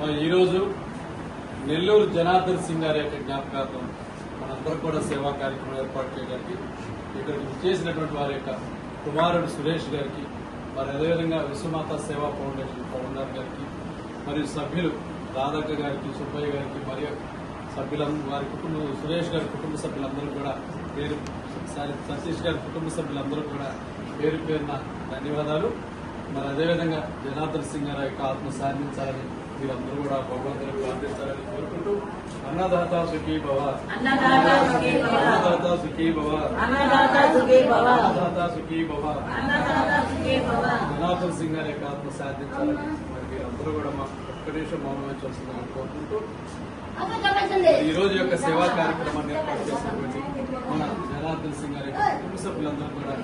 మరి ఈరోజు నెల్లూరు జనార్దన్ సింగ్ గారి యొక్క జ్ఞాపకార్థం మనందరూ కూడా సేవా కార్యక్రమం ఏర్పాటు చేయడానికి ఇక్కడికి చేసినటువంటి వారి యొక్క కుమారుడు సురేష్ గారికి మరి అదేవిధంగా విశ్వమాత సేవా ఫౌండేషన్ ఫౌండర్ గారికి మరియు సభ్యులు రాధక్క గారికి సుబ్బయ్య గారికి మరియు సభ్యులందరూ వారి కుటుంబ సురేష్ గారి కుటుంబ సభ్యులందరూ కూడా పేరు సతీష్ గారి కుటుంబ సభ్యులందరూ కూడా పేరు పేరున ధన్యవాదాలు. మరి అదేవిధంగా జనార్దన్ సింగ్ గారి యొక్క ఆత్మ సాధించాలని మీరందరూ కూడా భగవంతుని ప్రార్థించాలని కోరుకుంటూ అన్నదాత సుఖీ భవ. అన్నదాత సుఖీ భవ. అన్నదాత సుఖీ భవ. జనార్దన్ సింగ్ గారి యొక్క ఆత్మ సాధించాలని మరి మీరందరూ కూడా మా ఒక్క నిమిషం మౌనం వహించాల్సిందని కోరుకుంటూ ఈ రోజు యొక్క సేవా కార్యక్రమాన్ని ఏర్పాటు చేసినటువంటి మన జనార్దన్ సింగ్ గారి కుటుంబ సభ్యులందరూ కూడా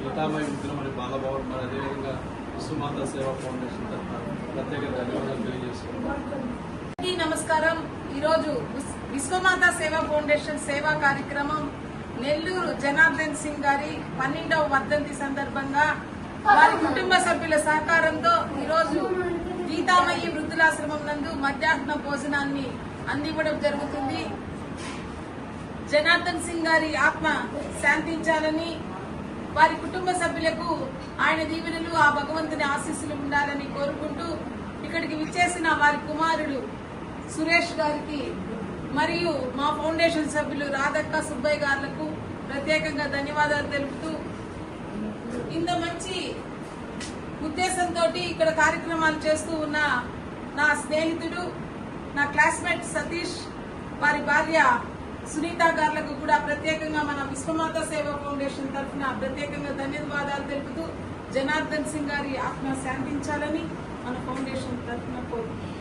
గీతామయ మిత్రులు మరి అదేవిధంగా సేవా ఫౌండేషన్ తరఫున ప్రత్యేక ధన్యవాదాలు నమస్కారం. ఈరోజు విశ్వమాత సేవా ఫౌండేషన్ సేవా కార్యక్రమం నెల్లూరు జనార్దన్ సింగ్ గారి పన్నెండవ వర్ధంతి సందర్భంగా వారి కుటుంబ సభ్యుల సహకారంతో ఈరోజు గీతామయ్యి వృద్ధులాశ్రమం నందు మధ్యాహ్న భోజనాన్ని అందివ్వడం జరుగుతుంది. జనార్దన్ సింగ్ గారి ఆత్మ శాంతించాలని వారి కుటుంబ సభ్యులకు ఆయన దీవెనలు ఆ భగవంతుని ఆశీస్సులు ఉండాలని కోరుకుంటూ ఇక్కడికి విచ్చేసిన వారి కుమారుడు సురేష్ గారికి మరియు మా ఫౌండేషన్ సభ్యులు రాధక్క సుబ్బయ్య గారులకు ప్రత్యేకంగా ధన్యవాదాలు తెలుపుతూ ఇంత మంచి ఉద్దేశంతో ఇక్కడ కార్యక్రమాలు చేస్తూ ఉన్న నా స్నేహితుడు నా క్లాస్మేట్ సతీష్ వారి భార్య సునీత గారులకు కూడా ప్రత్యేకంగా మన విశ్వమాత సేవా ఫౌండేషన్ తరఫున ప్రత్యేకంగా ధన్యవాదాలు తెలుపుతూ జనార్దన్ సింగ్ గారి ఆత్మ శాంతించాలని మన ఫౌండేషన్ తరఫున కోరుకుంటున్నాం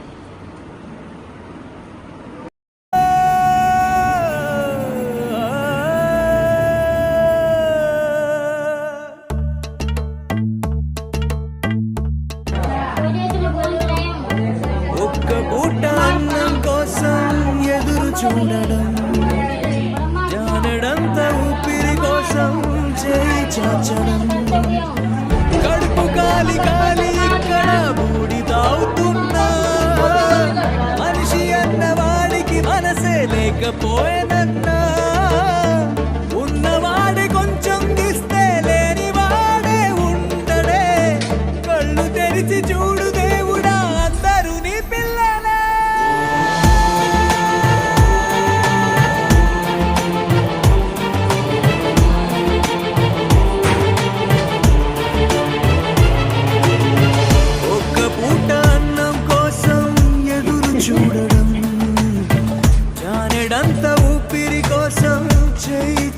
కోసం ఎదురు చూడడం. 어쩌면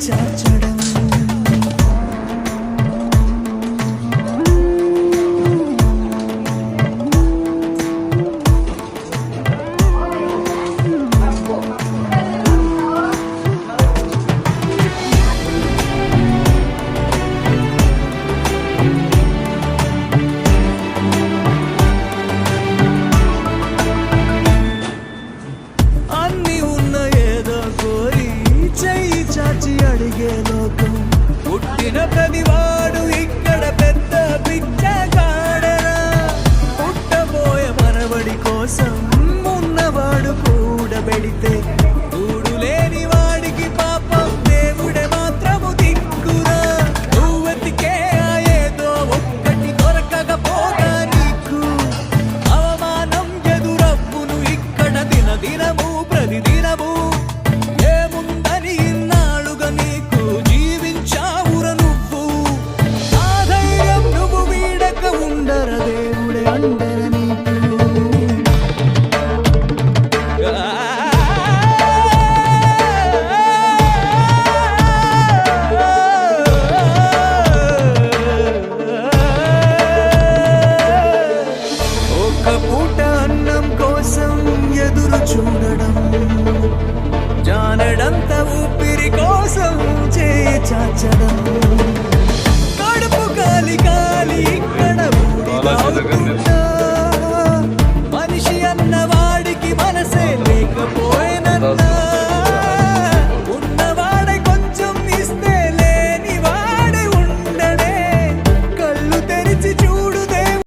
চাচড়া చాచి అడిగే లోకం పుట్టిన to the moon.